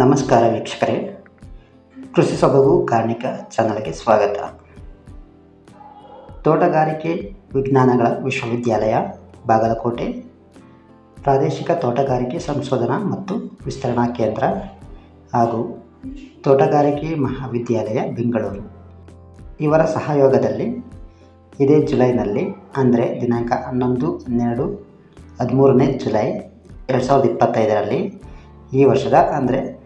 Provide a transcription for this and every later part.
ನಮಸ್ಕಾರ ವೀಕ್ಷಕರೇ. ಕೃಷಿ ಸೊಬಗು ಕಾರ್ಣಿಕ ಚಾನಲ್ಗೆ ಸ್ವಾಗತ. ತೋಟಗಾರಿಕೆ ವಿಜ್ಞಾನಗಳ ವಿಶ್ವವಿದ್ಯಾಲಯ, ಬಾಗಲಕೋಟೆ. ಪ್ರಾದೇಶಿಕ ತೋಟಗಾರಿಕೆ ಸಂಶೋಧನಾ ಮತ್ತು ವಿಸ್ತರಣಾ ಕೇಂದ್ರ ಹಾಗೂ ತೋಟಗಾರಿಕೆ ಮಹಾವಿದ್ಯಾಲಯ, ಬೆಂಗಳೂರು. ಇವರ ಸಹಯೋಗದಲ್ಲಿ ಇದೇ ಜುಲೈನಲ್ಲಿ, ಅಂದರೆ ದಿನಾಂಕ ಹನ್ನೊಂದು, ಹನ್ನೆರಡು, ಹದಿಮೂರನೇ ಜುಲೈ ಎರಡು ಸಾವಿರದ ಇಪ್ಪತ್ತೈದರಲ್ಲಿ ಈ ವರ್ಷದ, ಅಂದರೆ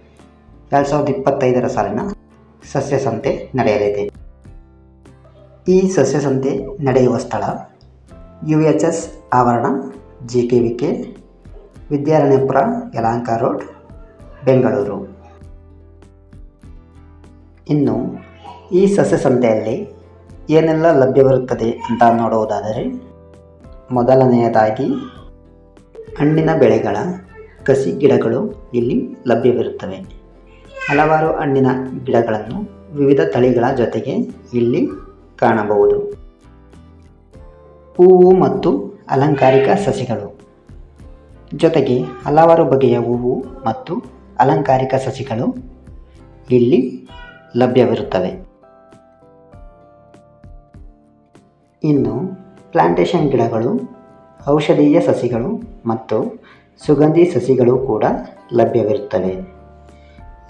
ಎರಡು ಸಾವಿರದ ಇಪ್ಪತ್ತೈದರ ಸಾಲಿನ ಸಸ್ಯಸಂತೆ ನಡೆಯಲಿದೆ. ಈ ಸಸ್ಯಸಂತೆ ನಡೆಯುವ ಸ್ಥಳ ಯು ಎಚ್ ಎಸ್ ಆವರಣ, G K V K, Vidyaranyapura, Yelahanka road, Bengaluru. ಇನ್ನು ಈ ಸಸ್ಯಸಂತೆಯಲ್ಲಿ ಏನೆಲ್ಲ ಲಭ್ಯವಿರುತ್ತದೆ ಅಂತ ನೋಡುವುದಾದರೆ, ಮೊದಲನೆಯದಾಗಿ ಹಣ್ಣಿನ ಬೆಳೆಗಳ, ಕಸಿ ಗಿಡಗಳು ಇಲ್ಲಿ ಲಭ್ಯವಿರುತ್ತವೆ. ಹಲವಾರು ಹಣ್ಣಿನ ಗಿಡಗಳನ್ನು ವಿವಿಧ ತಳಿಗಳ ಜೊತೆಗೆ ಇಲ್ಲಿ ಕಾಣಬಹುದು. ಹೂವು ಮತ್ತು ಅಲಂಕಾರಿಕ ಸಸಿಗಳು. ಜೊತೆಗೆ ಹಲವಾರು ಬಗೆಯ ಹೂವು ಮತ್ತು ಅಲಂಕಾರಿಕ ಸಸಿಗಳು ಇಲ್ಲಿ ಲಭ್ಯವಿರುತ್ತವೆ. ಇನ್ನು ಪ್ಲಾಂಟೇಶನ್ ಗಿಡಗಳು, ಔಷಧೀಯ ಸಸಿಗಳು ಮತ್ತು ಸುಗಂಧಿ ಸಸಿಗಳು ಕೂಡ ಲಭ್ಯವಿರುತ್ತವೆ.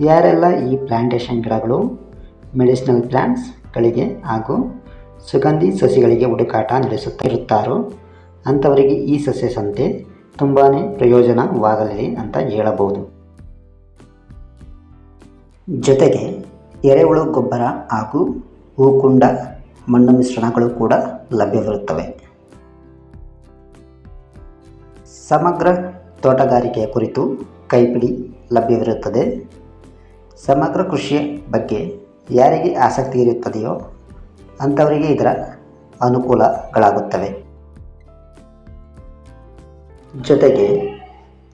ಯಾರೆಲ್ಲ ಈ ಪ್ಲಾಂಟೇಶನ್ ಗಿಡಗಳು ಮೆಡಿಸಿನಲ್ ಪ್ಲ್ಯಾಂಟ್ಸ್ಗಳಿಗೆ ಹಾಗೂ ಸುಗಂಧಿ ಸಸಿಗಳಿಗೆ ಹುಡುಕಾಟ ನಡೆಸುತ್ತಿರುತ್ತಾರೋ ಅಂಥವರಿಗೆ ಈ ಸಸ್ಯ ಸಂತೆ ತುಂಬಾ ಪ್ರಯೋಜನವಾಗಲಿದೆ ಅಂತ ಹೇಳಬಹುದು. ಜೊತೆಗೆ ಎರೆಹುಳು, ಗೊಬ್ಬರ ಹಾಗೂ ಹೂಕುಂಡ ಮಣ್ಣು ಮಿಶ್ರಣಗಳು ಕೂಡ ಲಭ್ಯವಿರುತ್ತವೆ. ಸಮಗ್ರ ತೋಟಗಾರಿಕೆಯ ಕುರಿತು ಕೈಪಿಡಿ ಲಭ್ಯವಿರುತ್ತದೆ. ಸಮಗ್ರ ಕೃಷಿಯ ಬಗ್ಗೆ ಯಾರಿಗೆ ಆಸಕ್ತಿ ಇರುತ್ತದೆಯೋ ಅಂಥವರಿಗೆ ಇದರ ಅನುಕೂಲಗಳಾಗುತ್ತವೆ. ಜೊತೆಗೆ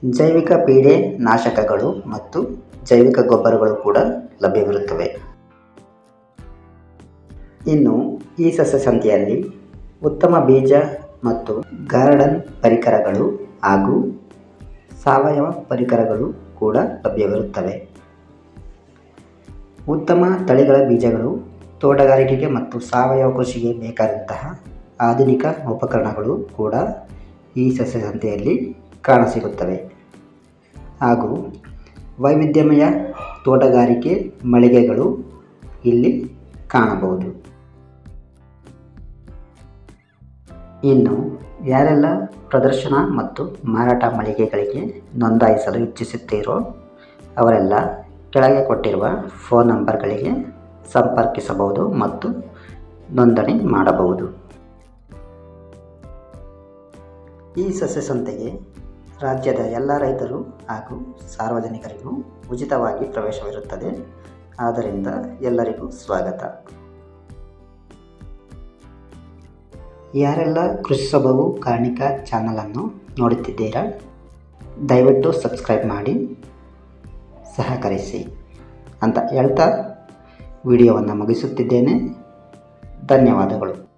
ಜೈವಿಕ ಪೀಡೆ ನಾಶಕಗಳು ಮತ್ತು ಜೈವಿಕ ಗೊಬ್ಬರಗಳು ಕೂಡ ಲಭ್ಯವಿರುತ್ತವೆ. ಇನ್ನು ಈ ಸಸ್ಯ ಸಂತೆಯಲ್ಲಿ ಉತ್ತಮ ಬೀಜ ಮತ್ತು ಗಾರ್ಡನ್ ಪರಿಕರಗಳು ಹಾಗೂ ಸಾವಯವ ಪರಿಕರಗಳು ಕೂಡ ಲಭ್ಯವಿರುತ್ತವೆ. ಉತ್ತಮ ತಳಿಗಳ ಬೀಜಗಳು, ತೋಟಗಾರಿಕೆಗೆ ಮತ್ತು ಸಾವಯವ ಕೃಷಿಗೆ ಬೇಕಾದಂತಹ ಆಧುನಿಕ ಉಪಕರಣಗಳು ಕೂಡ ಈ ಸಸ್ಯ ಸಂತೆಯಲ್ಲಿ ಕಾಣಸಿಗುತ್ತವೆ. ಹಾಗೂ ವೈವಿಧ್ಯಮಯ ತೋಟಗಾರಿಕೆ ಮಳಿಗೆಗಳು ಇಲ್ಲಿ ಕಾಣಬಹುದು. ಇನ್ನು ಯಾರೆಲ್ಲ ಪ್ರದರ್ಶನ ಮತ್ತು ಮಾರಾಟ ಮಳಿಗೆಗಳಿಗೆ ನೋಂದಾಯಿಸಲು ಇಚ್ಛಿಸುತ್ತೀರೋ ಅವರೆಲ್ಲ ಕೆಳಗೆ ಕೊಟ್ಟಿರುವ ಫೋನ್ ನಂಬರ್ಗಳಿಗೆ ಸಂಪರ್ಕಿಸಬಹುದು ಮತ್ತು ನೋಂದಣಿ ಮಾಡಬಹುದು. ಈ ಸಸ್ಯ ಸಂತೆಗೆ ರಾಜ್ಯದ ಎಲ್ಲ ರೈತರು ಹಾಗೂ ಸಾರ್ವಜನಿಕರಿಗೂ ಉಚಿತವಾಗಿ ಪ್ರವೇಶವಿರುತ್ತದೆ. ಆದ್ದರಿಂದ ಎಲ್ಲರಿಗೂ ಸ್ವಾಗತ. ಯಾರೆಲ್ಲ ಕೃಷಿ ಸೊಬಗು ಕಾರ್ಣಿಕ ಚಾನಲನ್ನು ನೋಡುತ್ತಿದ್ದೀರಾ, ದಯವಿಟ್ಟು ಸಬ್ಸ್ಕ್ರೈಬ್ ಮಾಡಿ. ಸಹಕರಿಸಿ ಅಂತ ಹೇಳ್ತಾ ವಿಡಿಯೋವನ್ನು ಮುಗಿಸುತ್ತಿದ್ದೇನೆ. ಧನ್ಯವಾದಗಳು.